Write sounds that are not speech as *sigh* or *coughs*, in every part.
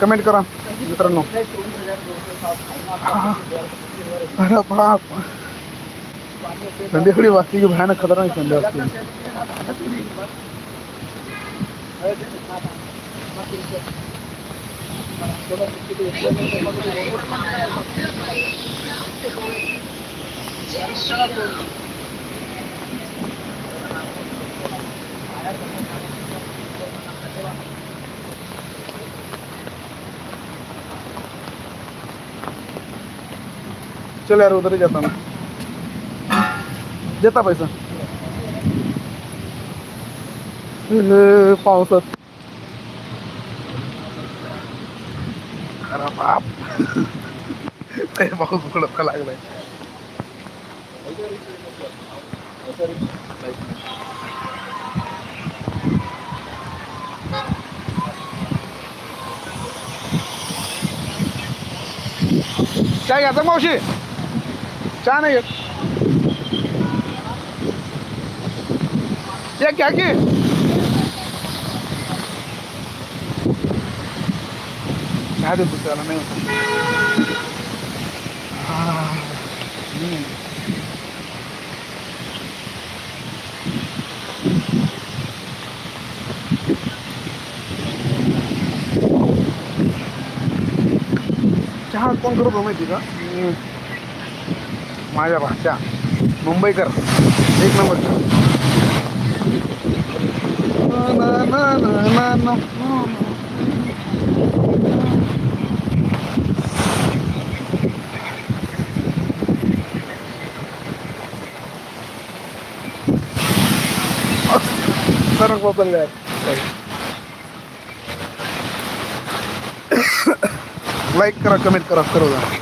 Comment करा मित्रांनो. अरे बाप. थंडी थोडी वाचली की भयानक खतरनाक थंडी असते चल यार उधर ही जाता मैं देता पैसा. हे, पावसात. अरे बाप. ते पाऊस उकडत लागलाय? काय घ्यायचं मावशी? चहा नाही घेत एक घ्या की? चहा देतो त्याला नाही होत. चहा कोण करतो माहिती का? माझ्या भाषा मुंबईकर. एक नंबर. सर्व बदलले लाईक *coughs* करा कमेंट करा सर्व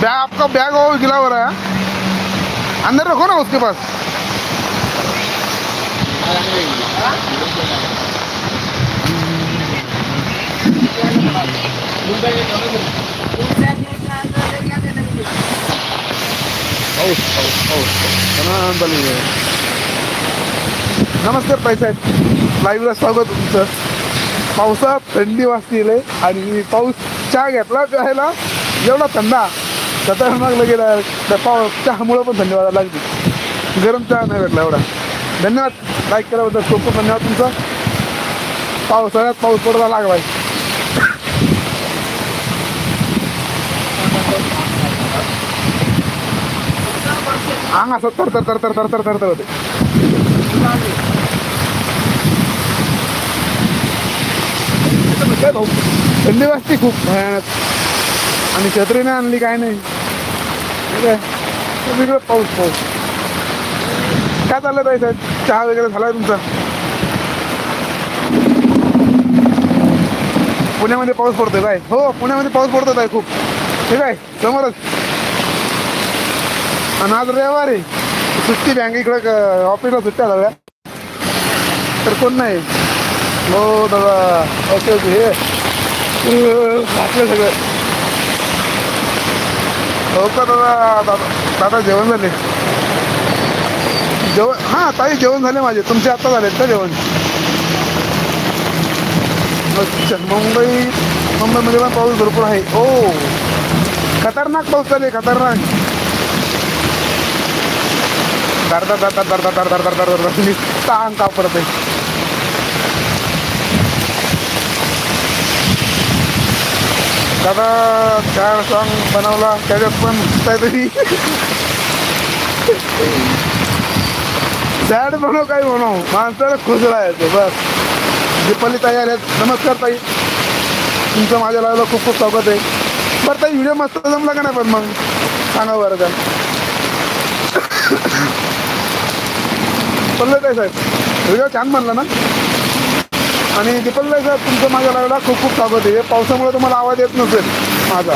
बैग आपका बैग और गिला हो रहा है। अंदर रखो ना उसके पास। नमस्ते पैसा लाईव्हला स्वागत तुमचं. पावसात थंडी वाजतील आणि पाऊस चहा घेतला प्यायला. जेवढा थंडा. खतरनाक लगेच आहे. त्या पाऊस चहामुळं पण धन्यवाद लागते गरम चहा नाही भेटला एवढा. धन्यवाद. लाईक केल्याबद्दल खूप खूप धन्यवाद तुमचा. पावसाळ्यात पाऊस पडायला लागलाय. अंग असं तर तर तर तर तर तर तर तर होते. काय थंडी वाजते खूप. भयानक आणि छत्री नाही आणली काय नाही. आहे सगळीकडे पाऊस पाऊस. काय चाललं ताई? साहेब चहा वगैरे झालाय तुमचा? पुण्यामध्ये पाऊस पडतोय काय हो पुण्यामध्ये पाऊस पडतो आहे खूप. ठीक आहे समोरच. आणि आज रविवार आहे सुट्टी बँक इकडं ऑफिसला सुट्ट्या सगळ्या तर कोण नाही? हो दादा. ओके ओके हे. घातलं सगळं. हो का दादा दादा दादा जेवण झाले जेवण हां ताई जेवण झाले माझे तुमचे आत्ता झालेत का जेवण अच्छा मुंबई मुंबईमध्ये पण पाऊस भरपूर आहे ओ खतरनाक पाऊस चालू आहे खतरनाक दरदा दरदा दरदा दरदा दरदा दरदा नुसता अंग का पडत आहे दादा छान सॉंग बनवला त्याच्यात पण काहीतरी. सॅड म्हणू काही म्हणू. माणसाला खुश राहायचं बस. दीपाली तयार आहेत नमस्कार ताई. तुमचं माझ्या लावलं खूप खूप स्वागत आहे. बरं ताई व्हिडिओ मस्त जमला का नाही पण मग? सांगा बरं का. *coughs* बोललं काय साहेब? व्हिडिओ छान म्हणला ना? आणि दीपल्ले साहेब तुमचं माझ्या लागला खूप खूप स्वागत आहे. पावसामुळे तुम्हाला आवाज येत नसेल माझा.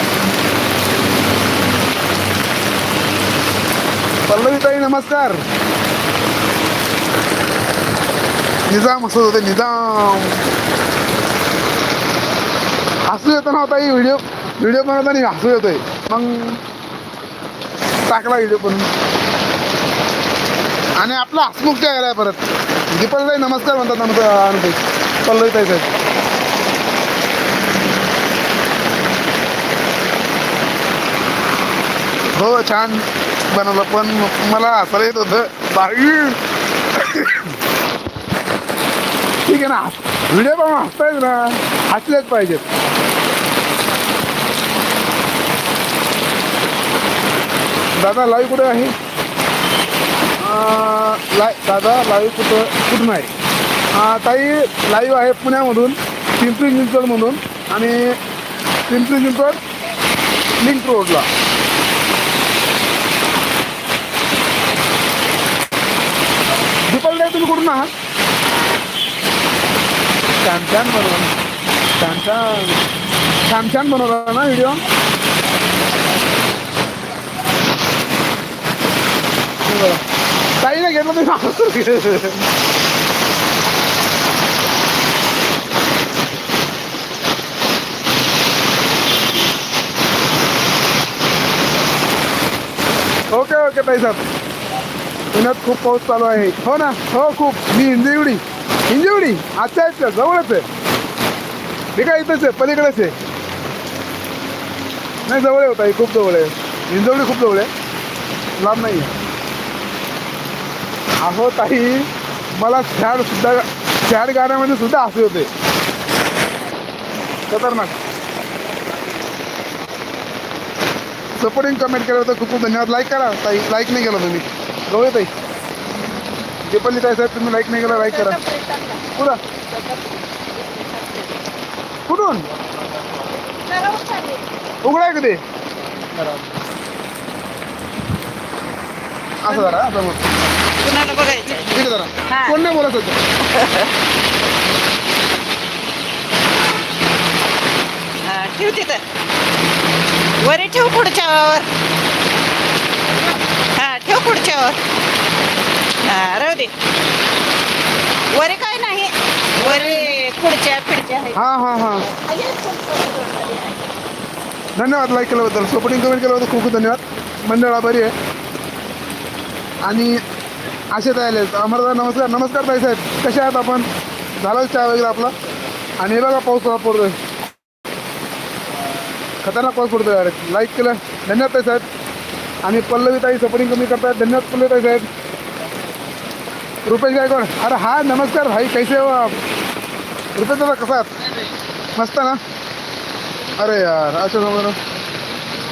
पल्लवी ताई नमस्कार. निजाम असं होते निजाम. हसू येतं ना हो ताई व्हिडिओ व्हिडिओ बनवताना हसू येतोय. मग टाकला व्हिडिओ पण. आणि आपला हसमुख काय आहे परत. दीपल नमस्कार म्हणतात आमचं आमचे पल्लवी ताई साहेब. हो छान बनवलं पण मला हसायला येत होतं. बाई! ठीक आहे ना? व्हिडिओ पण हसतायच ना हसलेच पाहिजेत. दादा लाईव्ह कुठे आहे? लाय दादा लाईव्ह कुठं कुठून आहे? अं, ताई लाईव्ह आहे पुण्यामधून पिंपरी चिंचवडमधून आणि पिंपरी चिंचवड लिंक रोडला दीपाली ताई तुम्ही कुठून आहात? छान छान बनवला. छान छान छान छान बनवला ना व्हिडिओ काही नाही घेतलं तुम्ही मागं ओके ओके ताई साहेब पुण्यात खूप पाऊस चालू आहे. हो ना? हो खूप. मी हिंजिवडी हिंजिवडी आजच्या अच्छा जवळच आहे. मी काय इथंच आहे पलीकडेच आहे. नाही जवळ आहे होता. खूप जवळ आहे. हिंजवडी खूप जवळ आहे. लांब नाही आहे. अहो ताई मला सॅड सुद्धा सॅड गाण्यामध्ये सुद्धा हसू होते खतरनाक. सपोर्टिंग कमेंट केलं होतं खूप खूप धन्यवाद. लाईक करा ताई. लाईक नाही केलं तुम्ही. गवळे ताई. दीपल्ली ताई साहेब तुम्ही लाईक नाही केलं लाईक करा. कुठं? कुठून? उघडा आहे कधी असं जरा असं मग जरा. कोण नाही बोलत होतं? हा, ठेव तिथं वरी ठेव पुढच्यावर हा ठेव पुढच्यावर हा राहू दे. वरी काय नाही वरी पुढच्या पिढच्या आहे. हां हां हां. धन्यवाद लाईक केल्याबद्दल. सपोर्टिंग कमेंट केल्याबद्दल खूप खूप धन्यवाद. मंडळ आभारी आहे. आणि असे ताई आले अमरदा नमस्कार. नमस्कार ताई साहेब. कसे आहात आपण? झालाच चहा वगैरे आपला. आणि हे बघा पाऊस थोडा पडतोय खतरनाक पाऊस पडतो यार. लाईक केलं. धन्यवाद ताई साहेब. आणि पल्लवी ताई सपोर्टिंग कमी करतात. धन्यवाद पल्लवी ताई साहेब. रुपेश गायकवाड. अरे हा नमस्कार. भाई कैसे हो आप? रुपेश दादा कसा आहात? मस्त ना? अरे यार अच्छा समजा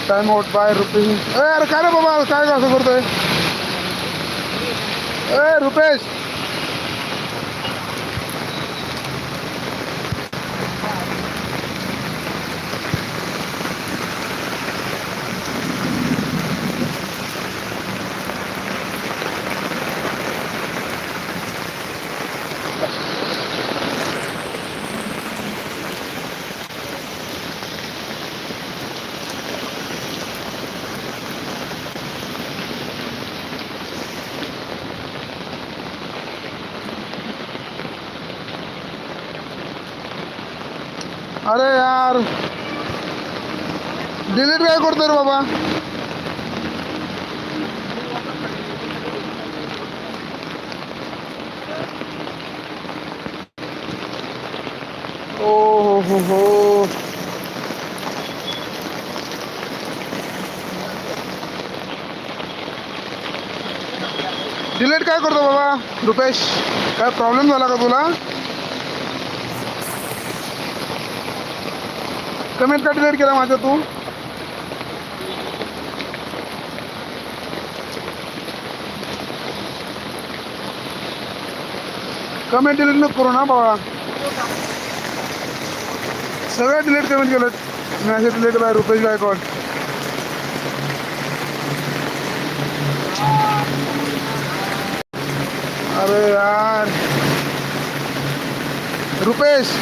टाइम आउट बाय रुपेश. ए अरे काय रे बाबा? काय असं करतोय? ए रुपेश! अरे यार. डिलीट काय करतोय रे बाबा? ओ हो हो हो डिलीट काय करतो बाबा? रुपेश काय प्रॉब्लेम झाला का तुला? कमेंट का डिलीट केला माझ्या तू? कमेंट डिलीट नको करू ना बाबा. सगळं डिलीट कमेंट केलं. मॅसेज डिलीट केला रुपेश गायकवाड अरे यार. रुपेश.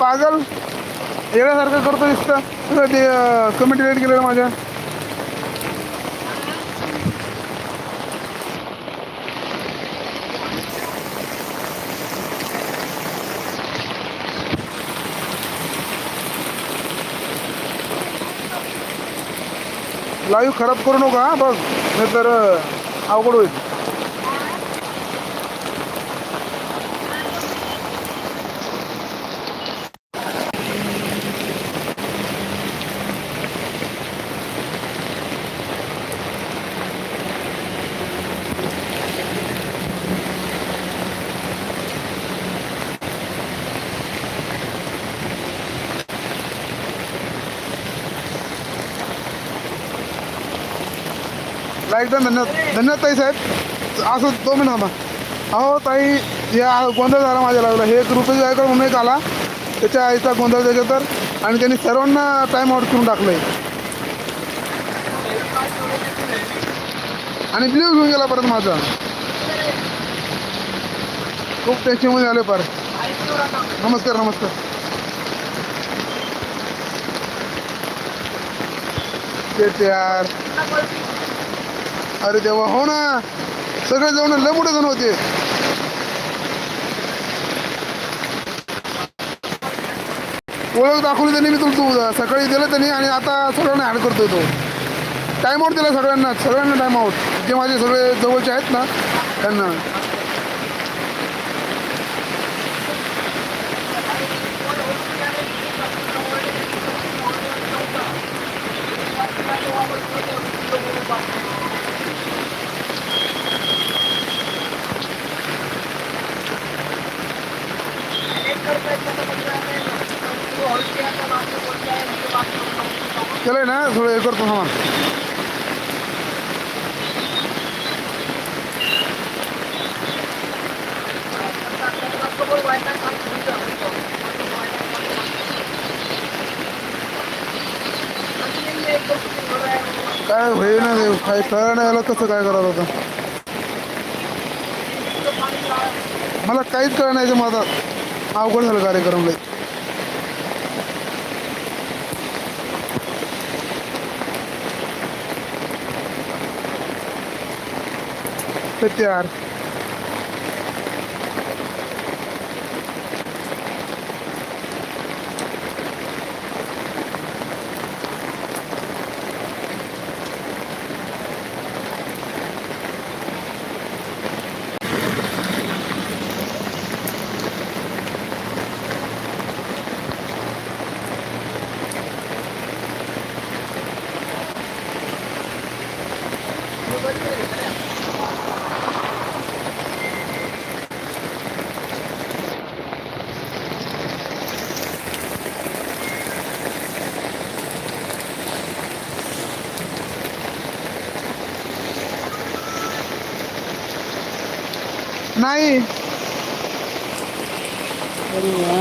पागल येण्यासारखं करतो दिसतं. तुझं ते कमेंट केलेलं माझ्या. लाईव्ह खराब करू नका बघ. नाहीतर तर अवघड होईल. एकदम धन्यवाद धन्यवाद ताई साहेब. असं दोन मिनिट थांबा अहो ताई या गोंधळ झाला माझ्या लागला. हे एक रुपये म्हणून एक आला. त्याच्या आईचा गोंधळ त्याच्या तर. आणि त्यांनी सर्वांना टाईम आउट करून टाकलंय. आणि ब्ल्यू घेऊन गेला परत माझा. खूप टेन्शनमध्ये आले पर नमस्कार नमस्कार. तेच यार अरे देवा हो ना. सगळे जाऊन लय मोठे जण होते. ओळख दाखवली त्यांनी मी तुला तू सकाळी दिलं त्यांनी आणि आता सगळ्यांना ॲड करतोय तो. टाइम आउट दिला सगळ्यांना. सगळ्यांना टाइम आउट जे माझे सगळे जवळचे आहेत ना त्यांना. केलंय ना थोडं हे करतो सामान. काय होई ना काही कळलं नाही आलं कसं काय करायला होतं मला काहीच कळ नाही माझा. अवघड झालं कार्यक्रम लय. ते यार नाही अरे वा.